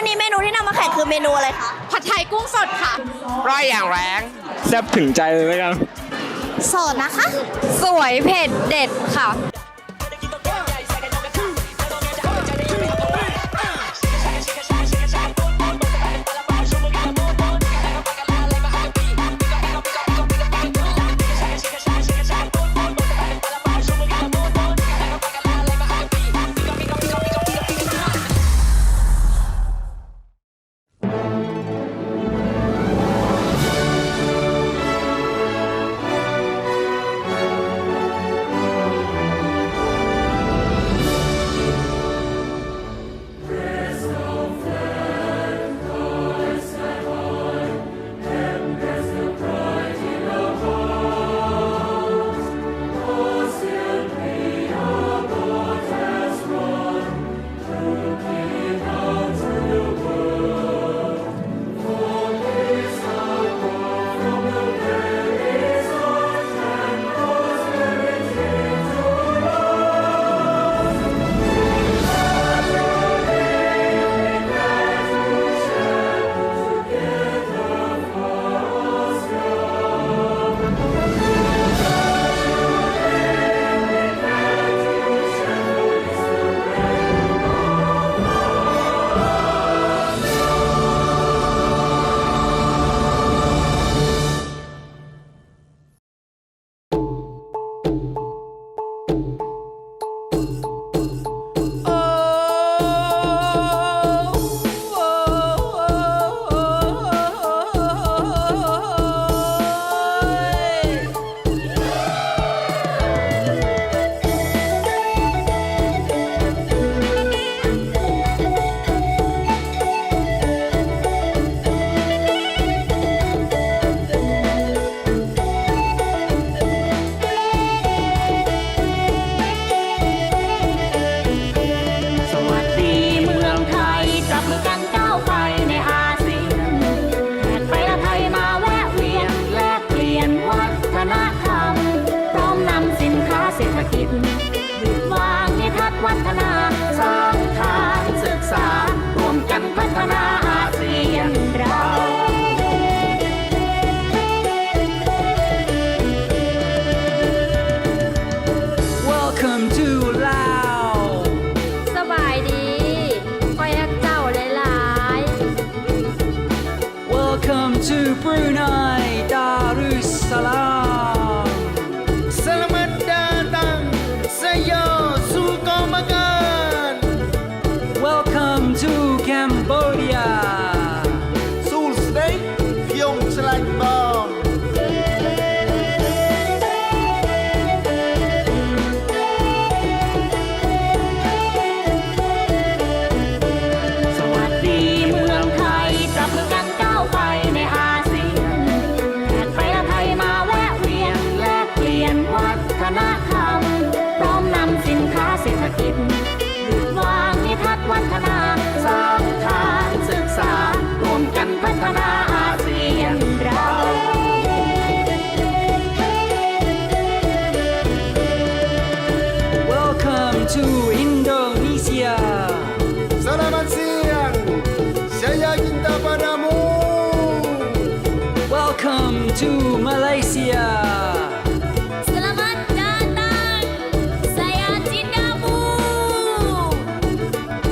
วันนี้เมนูที่นำมาแข่งคือเมนูอะไรคะ ผัดไทยกุ้งสดค่ะร้อยอย่างแรงแซ่บถึงใจเลยไหมครับสดนะคะ สวยเผ็ดเด็ดค่ะ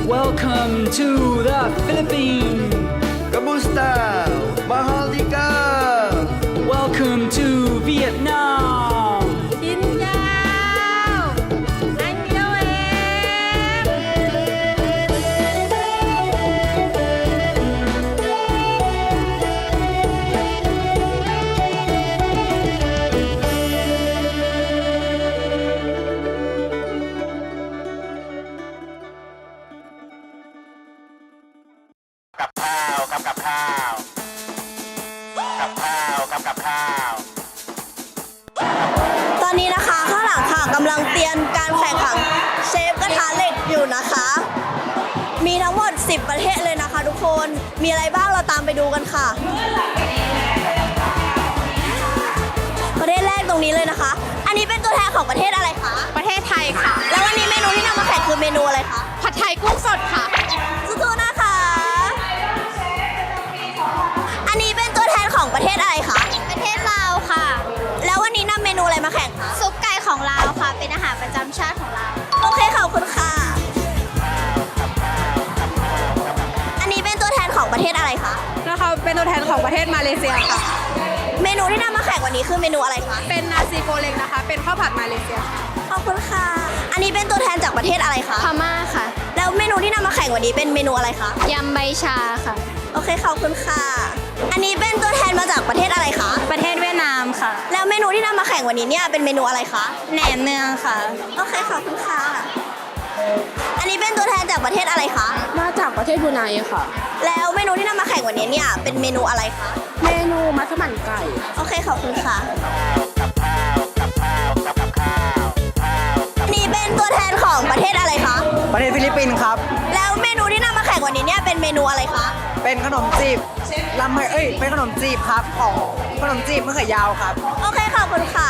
Welcome to the Philippines. Kamusta? Mahal ikaw? น มีอะไรบ้างเราตามไปดูกันค่ะ ประเทศแรกตรงนี้เลยนะคะ อันนี้เป็นตัวแทนของประเทศอะไรคะ ประเทศไทยค่ะ แล้ววันนี้เมนูที่นำมาแข่งคือเมนูอะไรคะ ผัดไทยกุ้งสดค่ะ ประเทศอะไรคะนะคะเป็นตัวแทนของประเทศมาเลเซียค่ะ เมนูที่นำมาแข่งวันนี้คือเมนูอะไรคะ เป็นนาซีโกเล็กนะคะ เป็นข้าวผัดมาเลเซียค่ะขอบคุณค่ะ อันนี้เป็นตัวแทนจากประเทศอะไรคะ พม่าค่ะ แล้วเมนูที่นำมาแข่งวันนี้เป็นเมนูอะไรคะ ยำใบชาค่ะ โอเคขอบคุณค่ะ อันนี้เป็นตัวแทนมาจากประเทศอะไรคะ ประเทศเวียดนามค่ะ แล้วเมนูที่นำมาแข่งวันนี้เนี่ยเป็นเมนูอะไรคะ แหนมเนืองค่ะ โอเคขอบคุณค่ะ อันนี้เป็นตัวแทนจากประเทศอะไรคะ มาจากประเทศบรูไนค่ะ แล้วเมนูที่นำมาแข่งวันนี้เนี่ยเป็นเมนูอะไรคะ เมนูมัสมั่นไก่ โอเคขอบคุณค่ะกับข้าวกับข้าวกับกับข้าวข้าวกับอันนี้เป็นตัวแทนของประเทศอะไรคะ ประเทศฟิลิปปินส์ครับ แล้วเมนูที่นำมาแข่งวันนี้เนี่ยเป็นเมนูอะไรคะ เป็นขนมจีบลำไยเอ้ย เป็นขนมจีบครับของขนมจีบมะเขือยาวครับ โอเคขอบคุณค่ะ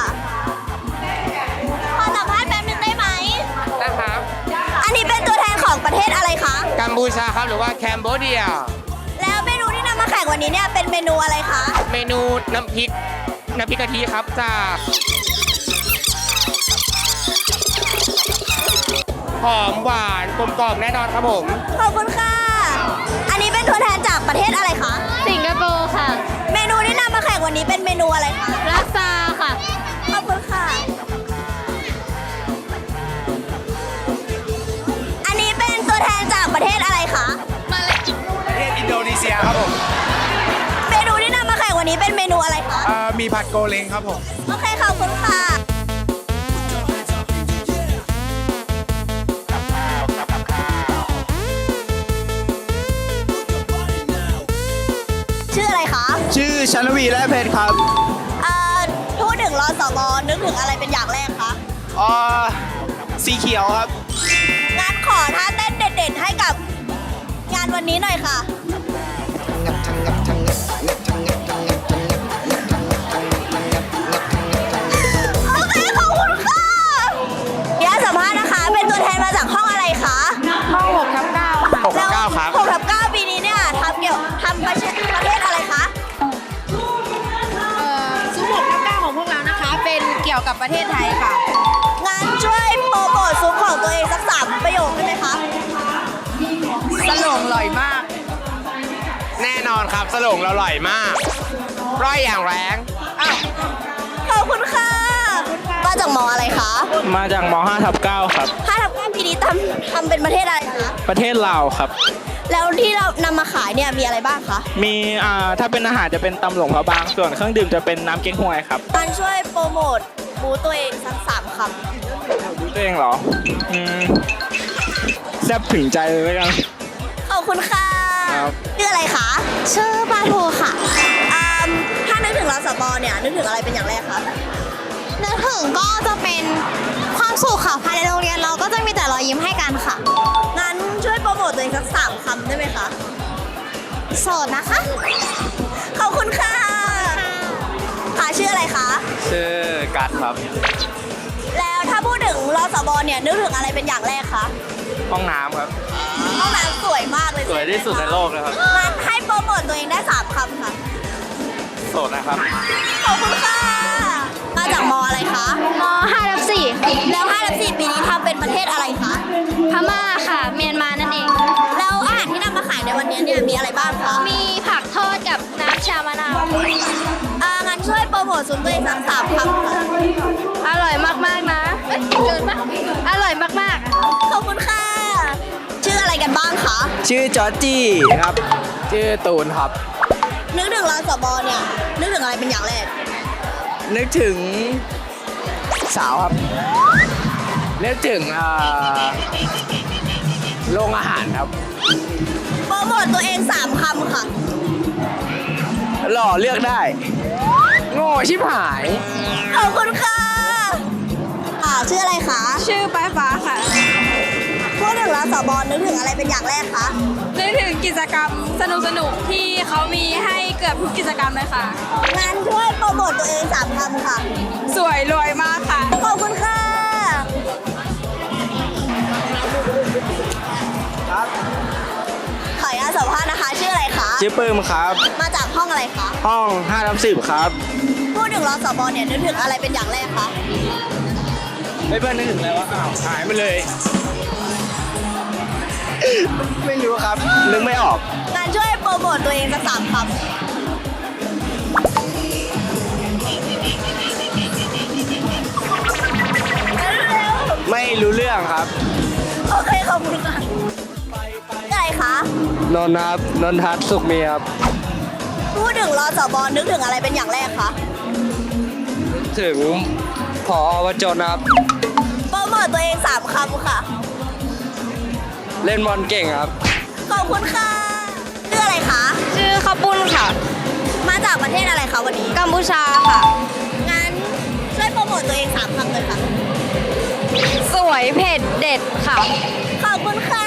หรือว่าแคนเบเดีย แล้วเมนูที่นำมาแข่งวันนี้เนี่ยเป็นเมนูอะไรคะ เมนูน้ำพริกน้ำพริกกะทิครับจากหอมหวานกลมกล่อมแน่นอนครับผม ขอบคุณค่ะ อันนี้เป็นตัวแทนจากประเทศอะไรคะ สิงคโปร์ค่ะ เมนูที่นำมาแข่งวันนี้เป็นเมนูอะไรคะ รักษาค่ะ ยครับผมเมนูที่นำมาแข่งวันนี้เป็นเมนูอะไรคะเอ่อมีผัดโกเลงครับผม โอเคขอบคุณค่ะกับข้าวกับกับข้าวชื่ออะไรคะชื่อชันวีและเพชรครับเอ่อพูดถึงรอสบนึกถึงอะไรเป็นอย่างแรกคะอ่าสีเขียวครับ งั้นขอท่าเต้นเด็ด ๆ ให้กับงานวันนี้หน่อยค่ะ ยวกับประเทศไทยค่ะ งานช่วยโปรโมทซุปของตัวเองสักสามประโยคได้ไหมคะสลงอร่อยมาก แน่นอนครับสลงเราอร่อยมากร่อยอย่างแรงขอบคุณค่ะ มาจากมออะไรคะมาจากม5ทับ9ครับห้าทับเก้าปีนี้ทำทำเป็นประเทศอะไรคะ ประเทศลาวครับ แล้วที่เรานำมาขายเนี่ยมีอะไรบ้างคะมีอ่าถ้าเป็นอาหารจะเป็นตำหลงพระบาง ส่วนเครื่องดื่มจะเป็นน้ำเก๊กฮวยครับ การช่วยโปรโมท บูธตัวเองสักสามคดูตัวเองเหรออืมแซ่บถึงใจเลยแล้วกันำขอบคุณค่ะครับชื่ออะไรคะชื่อปาโทค่ะอืมถ้านึกถึงเราสบอเนี่ยนึกถึงอะไรเป็นอย่างแรกคะนึกถึงก็จะเป็นความสุขค่ะภายในโรงเรียนเราก็จะมีแต่รอยยิ้มให้กันค่ะงั้นช่วยโปรโมทตัวเองสักสามคำได้ไหมคะโสดนะคะ ขอบคุณค่ะค่ะ ชื่ออะไรคะ ชื่อกัดครับ แล้วถ้าพูดถึงรสบเนี่ยนึกถึงอะไรเป็นอย่างแรกคะห้องน้ำครับ ห้องน้ำสวยมากเลยสวยที่สุดในโลกเลยครับ งั้นให้โปรโมทตัวเองได้สามคำค่ะ โสดนะครับ ขอบคุณค่ะ มาจากมออะไรคะ ม5ทับ4แล้ว5ทับ4ปีนี้ทำเป็นประเทศอะไรคะ พม่าค่ะ เมียนมานั่นเอง แล้วอาหารที่นำมาขายในวันนี้เนี่ยมีอะไรบ้างคะ มีผักทอดกับน้ำชามะนาวอ่างั้น ช่วยโปรโมทศูนย์ตัวเองสักสามคำค่ะอร่อยมากๆนะเอ้ยเกินมากอร่อยมากๆขอบคุณค่ะ ชื่ออะไรกันบ้างคะชื่อจอร์จี้ครับ ชื่อตูนครับ นึกถึงรสบเนี่ยนึกถึงอะไรเป็นอย่างแรกนึกถึงสาวครับ นึกถึงอ่าโรงอาหารครับ โปรโมทตัวเองสามคำค่ะ หล่อเลือกได้ โง่ชิบหาย ขอบคุณค่ะอ่าชื่ออะไรคะ ชื่อปลายฟ้าค่ะพูดถึงรสบนึกถึงอะไรเป็นอย่างแรกคะ นึกถึงกิจกรรมสนุกๆ ที่เขามีให้เกือบทุกกิจกรรมเลยค่ะงั้นช่วยโปรโมทตัวเองสามคำค่ะ สวยรวยมากค่ะ ขอบคุณค่ะ ขออนุญาตสัมภาษณ์นะคะ ชื่ออะไรคะชื่อปื้มครับ มาจากห้องอะไรคะ ห้อง5ทับ10ครับ พูดถึงรสบเนี่ยนึกถึงอะไรเป็นอย่างแรกคะ ไม่เพื่อนนึกถึงอะไรวะอ้าวหายไปเลย ไม่รู้ครับ นึกไม่ออก งานช่วยโปรโมทตัวเองสักสามคำไม่รู้เรื่องครับโอเคขอบคุณค่ะอะไร คะนนท์ครับนนทัศน์สุขมีครับ พูดถึงรอสบนึกถึงอะไรเป็นอย่างแรกคะถึงพอวจนครับ โปรโมทตัวเองสามคำค่ะ เล่นบอลเก่งครับ ขอบคุณค่ะชื่ออะไรคะ ชื่อข้าวปุ้นค่ะ มาจากประเทศอะไรคะวันนี้ กัมพูชาค่ะ งั้นช่วยโปรโมทตัวเองสามคำเลยค่ะ สวยเผ็ดเด็ดค่ะ ขอบคุณค่ะ